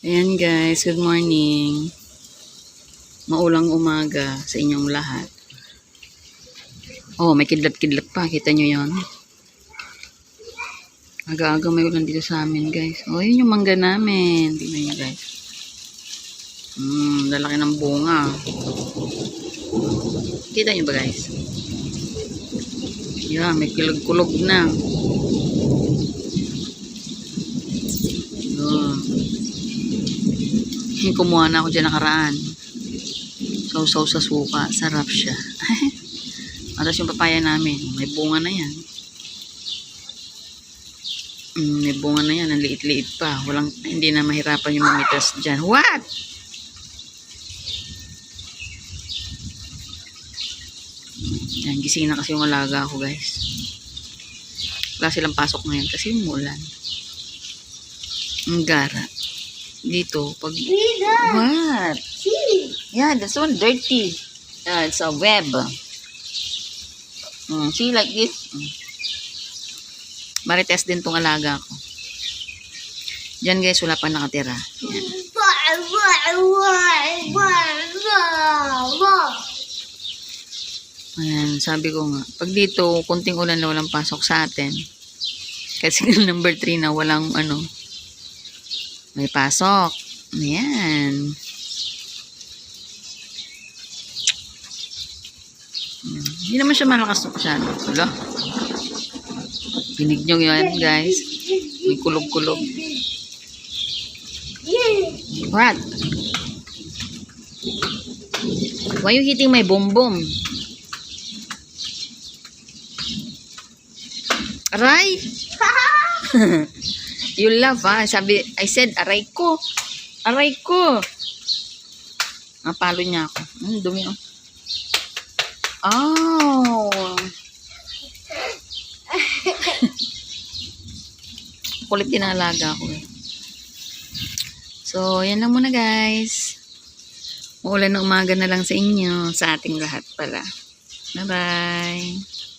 Ayan guys, good morning. Maulang umaga sa inyong lahat. Oh, may kidlat-kidlat pa. Kita nyo yon. Aga-aga may ulan dito sa amin guys. Oh, yun yung mangga namin. Tingnan nyo guys. Hmm, lalaki ng bunga. Kita nyo ba guys? Yeah, may kulog-kulog na. Yun. Yung kumuha na ako dyan nakaraan. Sausaw sa suka. Sarap siya. Aras yung papaya namin. May bunga na yan. Mm, may bunga na yan. Ang liit-liit pa. Walang, hindi na mahirapan yung mamitas dyan. What? Yan, gising na kasi yung alaga ko guys. Wala silang pasok ngayon kasi umulan. Ang gara. Dito, pag... What? Yeah, this one dirty. Uh, it's a web. Mm, see, like this. Mm. Marites din tong alaga ko. Diyan guys, wala pa nakatira. Yan. Ayan, sabi ko nga, pag dito, kunting ulan na walang pasok sa atin. Kasi number 3 na walang ano, may pasok. Ayan. Hindi naman siya malakas masyado. Wala. Pinig nyo yan, guys. May kulog-kulog. What? Why you hitting my bum-bum? Aray! you love, ha? Sabi, I said, aray ko. Aray ko. Napalo niya ako. Ang dumi, oh. Oh. Kulit din ang alaga ko, eh. So, yan lang muna, guys. Uulan na umaga na lang sa inyo, sa ating lahat pala. Bye-bye.